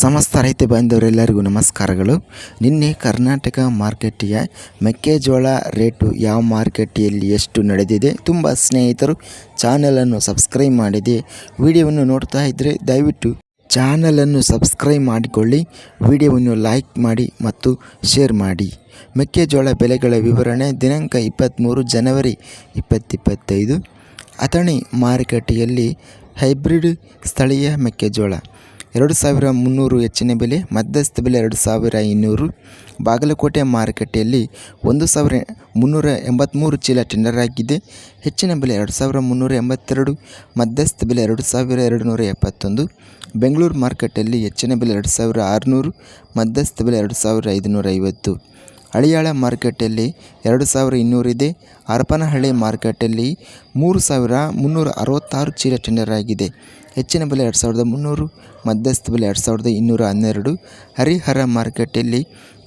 ಸಮಸ್ತ ರೈತ ಬಾಂಧವರೆಲ್ಲರಿಗೂ ನಮಸ್ಕಾರಗಳು. ನಿನ್ನೆ ಕರ್ನಾಟಕ ಮಾರ್ಕೆಟಿಯ ಮೆಕ್ಕೆಜೋಳ ರೇಟು ಯಾವ ಮಾರುಕಟ್ಟೆಯಲ್ಲಿ ಎಷ್ಟು ನಡೆದಿದೆ ತುಂಬ ಸ್ನೇಹಿತರು ಚಾನಲನ್ನು ಸಬ್ಸ್ಕ್ರೈಬ್ ಮಾಡಿದೆ. ವಿಡಿಯೋವನ್ನು ನೋಡ್ತಾ ಇದ್ದರೆ ದಯವಿಟ್ಟು ಚಾನಲನ್ನು ಸಬ್ಸ್ಕ್ರೈಬ್ ಮಾಡಿಕೊಳ್ಳಿ. ವಿಡಿಯೋವನ್ನು ಲೈಕ್ ಮಾಡಿ ಮತ್ತು ಶೇರ್ ಮಾಡಿ. ಮೆಕ್ಕೆಜೋಳ ಬೆಲೆಗಳ ವಿವರಣೆ ದಿನಾಂಕ ಇಪ್ಪತ್ತ್ಮೂರು ಜನವರಿ ಇಪ್ಪತ್ತಿಪ್ಪತ್ತೈದು. ಅಥಣಿ ಮಾರುಕಟ್ಟೆಯಲ್ಲಿ ಹೈಬ್ರಿಡ್ ಸ್ಥಳೀಯ ಮೆಕ್ಕೆಜೋಳ ಎರಡು ಸಾವಿರ ಮುನ್ನೂರು ಹೆಚ್ಚಿನ ಬೆಲೆ, ಮಧ್ಯಸ್ಥ ಬೆಲೆ ಎರಡು ಸಾವಿರ ಇನ್ನೂರು. ಬಾಗಲಕೋಟೆ ಮಾರುಕಟ್ಟೆಯಲ್ಲಿ ಒಂದು ಸಾವಿರ ಮುನ್ನೂರ ಎಂಬತ್ತ್ಮೂರು ಚೀಲ ಟೆಂಡರ್ ಆಗಿದೆ. ಹೆಚ್ಚಿನ ಬೆಲೆ ಎರಡು ಸಾವಿರ ಮುನ್ನೂರ ಎಂಬತ್ತೆರಡು, ಮಧ್ಯಸ್ಥ ಬೆಲೆ ಎರಡು ಸಾವಿರ ಎರಡು ನೂರ ಎಪ್ಪತ್ತೊಂದು. ಬೆಂಗಳೂರು ಮಾರುಕಟ್ಟೆಯಲ್ಲಿ ಹೆಚ್ಚಿನ ಬೆಲೆ ಎರಡು ಸಾವಿರ ಆರುನೂರು, ಮಧ್ಯಸ್ಥ ಬೆಲೆ ಎರಡು ಸಾವಿರ ಐದುನೂರ ಐವತ್ತು ಹಳಿಯಾಳ ಮಾರುಕಟ್ಟೆಯಲ್ಲಿ ಎರಡು ಸಾವಿರ ಇನ್ನೂರಿದೆ ಹರಪನಹಳ್ಳಿ ಮಾರುಕಟ್ಟೆಯಲ್ಲಿ ಮೂರು ಸಾವಿರ ಮುನ್ನೂರ ಅರವತ್ತಾರು ಚೀಲ ಟೆಂಡರ್ ಆಗಿದೆ. ಹೆಚ್ಚಿನ ಬೆಲೆ ಎರಡು ಸಾವಿರದ ಮುನ್ನೂರು, ಮಧ್ಯಸ್ಥ ಬೆಲೆ ಎರಡು ಸಾವಿರದ ಇನ್ನೂರ ಹನ್ನೆರಡು. ಹರಿಹರ ಮಾರುಕಟ್ಟೆಯಲ್ಲಿ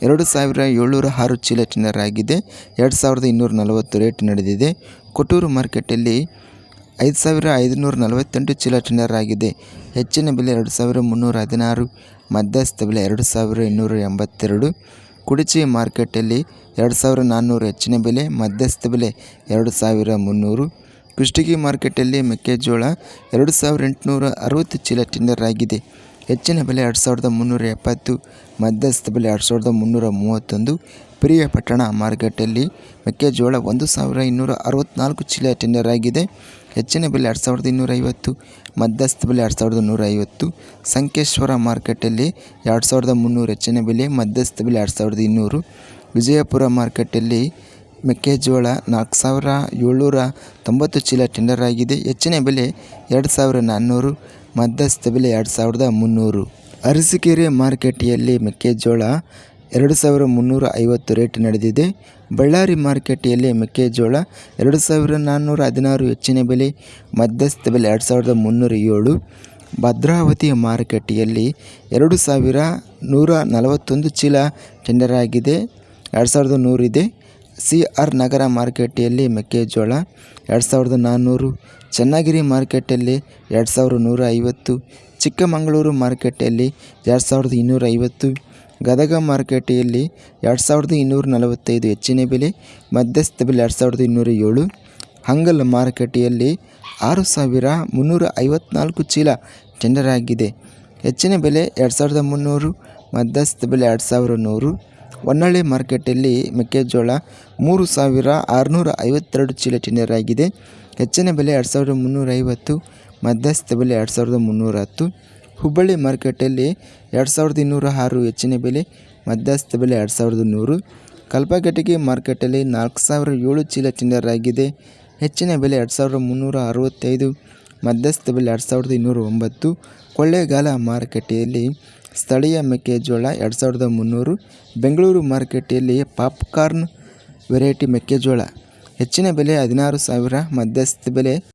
ಎರಡು ಸಾವಿರ ಏಳ್ನೂರ ಆರು ಚೀಲ ಟಿನ್ನರ್ ಆಗಿದೆ ಎರಡು ಸಾವಿರದ ಇನ್ನೂರ ನಲವತ್ತು ರೇಟ್ ನಡೆದಿದೆ. ಕೊಟ್ಟೂರು ಮಾರ್ಕೆಟಲ್ಲಿ ಐದು ಸಾವಿರ ಐದುನೂರ ನಲವತ್ತೆಂಟು ಚೀಲ ಟಿನ್ನರ್ ಆಗಿದೆ ಹೆಚ್ಚಿನ ಬೆಲೆ ಎರಡು ಸಾವಿರ ಮುನ್ನೂರ ಹದಿನಾರು, ಮಧ್ಯಸ್ಥ ಬೆಲೆ ಎರಡು ಸಾವಿರ ಇನ್ನೂರ ಎಂಬತ್ತೆರಡು. ಕುಡಚಿ ಮಾರ್ಕೆಟಲ್ಲಿ ಎರಡು ಸಾವಿರ ನಾನ್ನೂರು ಹೆಚ್ಚಿನ ಬೆಲೆ, ಮಧ್ಯಸ್ಥ ಬೆಲೆ ಎರಡು ಸಾವಿರ ಮುನ್ನೂರು. ಕುಷ್ಟಗಿ ಮಾರುಕಟ್ಟೆಯಲ್ಲಿ ಮೆಕ್ಕೆಜೋಳ ಎರಡು ಸಾವಿರ ಎಂಟುನೂರ ಅರವತ್ತು ಚೀಲ ಟೆಂಡರ್ ಆಗಿದೆ. ಹೆಚ್ಚಿನ ಬೆಲೆ ಎರಡು ಸಾವಿರದ ಮುನ್ನೂರ ಎಪ್ಪತ್ತು, ಮಧ್ಯಸ್ಥ ಬೆಲೆ ಎರಡು ಸಾವಿರದ ಮುನ್ನೂರ ಮೂವತ್ತೊಂದು ಪ್ರಿಯಪಟ್ಟಣ ಮಾರುಕಟ್ಟೆಯಲ್ಲಿ ಮೆಕ್ಕೆಜೋಳ ಒಂದು ಸಾವಿರ ಇನ್ನೂರ ಅರವತ್ತ್ನಾಲ್ಕು ಚೀಲ ಟೆಂಡರ್ ಆಗಿದೆ. ಹೆಚ್ಚಿನ ಬೆಲೆ ಎರಡು ಸಾವಿರದ ಇನ್ನೂರ ಐವತ್ತು, ಮಧ್ಯಸ್ಥ ಬೆಲೆ ಎರಡು ಸಾವಿರದ ನೂರ ಐವತ್ತು, ಸಂಕೇಶ್ವರ ಮಾರುಕಟ್ಟೆಯಲ್ಲಿ ಎರಡು ಸಾವಿರದ ಮುನ್ನೂರು, ಹೆಚ್ಚಿನ ಬೆಲೆ ಮಧ್ಯಸ್ಥ ಬೆಲೆ ಎರಡು ಸಾವಿರದ ಇನ್ನೂರು, ವಿಜಯಪುರ ಮಾರುಕಟ್ಟೆಯಲ್ಲಿ ಮೆಕ್ಕೆಜೋಳ ನಾಲ್ಕು ಸಾವಿರ, ಏಳ್ನೂರ ತೊಂಬತ್ತು ಚೀಲ ಟೆಂಡರ್ ಆಗಿದೆ. ಹೆಚ್ಚಿನ ಬೆಲೆ ಎರಡು ಸಾವಿರ ನಾನ್ನೂರು, ಮಧ್ಯಸ್ಥ ಬೆಲೆ ಎರಡು ಸಾವಿರದ ಮುನ್ನೂರು. ಅರಸೀಕೆರೆ ಮಾರುಕಟ್ಟೆಯಲ್ಲಿ ಮೆಕ್ಕೆಜೋಳ ಎರಡು ಸಾವಿರ ಮುನ್ನೂರ ಐವತ್ತು ರೇಟ್ ನಡೆದಿದೆ. ಬಳ್ಳಾರಿ ಮಾರುಕಟ್ಟೆಯಲ್ಲಿ ಮೆಕ್ಕೆಜೋಳ ಎರಡು ಸಾವಿರ ನಾನ್ನೂರ ಹದಿನಾರು ಹೆಚ್ಚಿನ ಬೆಲೆ, ಮಧ್ಯಸ್ಥ ಬೆಲೆ ಎರಡು ಸಾವಿರದ ಮುನ್ನೂರ ಏಳು. ಭದ್ರಾವತಿ ಮಾರುಕಟ್ಟೆಯಲ್ಲಿ ಎರಡು ಸಾವಿರ ನೂರ ನಲವತ್ತೊಂದು ಚೀಲ ಟೆಂಡರ್ ಆಗಿದೆ. ಎರಡು ಸಾವಿರದ ನೂರಿದೆ ಸಿ ಆರ್ ನಗರ ಮಾರುಕಟ್ಟೆಯಲ್ಲಿ ಮೆಕ್ಕೆಜೋಳ ಎರಡು ಸಾವಿರದ ನಾನ್ನೂರು ಚನ್ನಗಿರಿ ಮಾರುಕಟ್ಟೆಯಲ್ಲಿ ಎರಡು ಸಾವಿರದ ನೂರ ಐವತ್ತು ಚಿಕ್ಕಮಗಳೂರು ಮಾರುಕಟ್ಟೆಯಲ್ಲಿ ಎರಡು ಸಾವಿರದ ಇನ್ನೂರ ಐವತ್ತು ಗದಗ ಮಾರುಕಟ್ಟೆಯಲ್ಲಿ ಎರಡು ಸಾವಿರದ ಇನ್ನೂರ ನಲವತ್ತೈದು ಹೆಚ್ಚಿನ ಬೆಲೆ, ಮಧ್ಯಸ್ಥ ಬೆಲೆ ಎರಡು ಸಾವಿರದ ಇನ್ನೂರ ಏಳು ಹಂಗಲ್ ಮಾರುಕಟ್ಟೆಯಲ್ಲಿ ಆರು ಸಾವಿರ ಮುನ್ನೂರ ಐವತ್ನಾಲ್ಕು ಚೀಲ ಟೆಂಡರ್ ಆಗಿದೆ. ಹೆಚ್ಚಿನ ಬೆಲೆ ಎರಡು ಸಾವಿರದ ಮುನ್ನೂರು, ಮಧ್ಯಸ್ಥ ಬೆಲೆ ಎರಡು ಸಾವಿರ ನೂರು ಹೊನ್ನಳ್ಳಿ ಮಾರ್ಕೆಟಲ್ಲಿ ಮೆಕ್ಕೆಜೋಳ ಮೂರು ಸಾವಿರ ಆರುನೂರ ಐವತ್ತೆರಡು ಚೀಲ ಚಿನ್ನರಾಗಿದೆ ಹೆಚ್ಚಿನ ಬೆಲೆ ಎರಡು ಸಾವಿರದ ಮುನ್ನೂರ ಐವತ್ತು ಮಧ್ಯಸ್ಥ ಬೆಲೆ ಎರಡು ಸಾವಿರದ ಮುನ್ನೂರ ಹತ್ತು ಹುಬ್ಬಳ್ಳಿ ಮಾರ್ಕೆಟಲ್ಲಿ ಎರಡು ಸಾವಿರದ ಇನ್ನೂರ ಆರು ಹೆಚ್ಚಿನ ಬೆಲೆ ಮಧ್ಯಸ್ಥ ಬೆಲೆ ಎರಡು ಸಾವಿರದ ನೂರು. ಕಲ್ಪಗಟ್ಟಿಗೆ ಮಾರ್ಕೆಟಲ್ಲಿ ನಾಲ್ಕು ಸಾವಿರ ಏಳು ಚೀಲ ಚಿನ್ನರಾಗಿದೆ ಹೆಚ್ಚಿನ ಬೆಲೆ ಎರಡು ಸಾವಿರದ ಮುನ್ನೂರ ಅರವತ್ತೈದು ಮಧ್ಯಸ್ಥ ಬೆಲೆ ಎರಡು ಸಾವಿರದ ಇನ್ನೂರ ಒಂಬತ್ತು ಕೊಳ್ಳೇಗಾಲ ಮಾರುಕಟ್ಟೆಯಲ್ಲಿ ಸ್ಥಳೀಯ ಮೆಕ್ಕೆಜೋಳ ಎರಡು ಸಾವಿರದ ಮುನ್ನೂರು, ಬೆಂಗಳೂರು ಮಾರುಕಟ್ಟೆಯಲ್ಲಿ ಪಾಪ್ಕಾರ್ನ್ ವೆರೈಟಿ ಮೆಕ್ಕೆಜೋಳ. ಹೆಚ್ಚಿನ ಬೆಲೆ ಹದಿನಾರು ಸಾವಿರ ಮಧ್ಯಸ್ಥ ಬೆಲೆ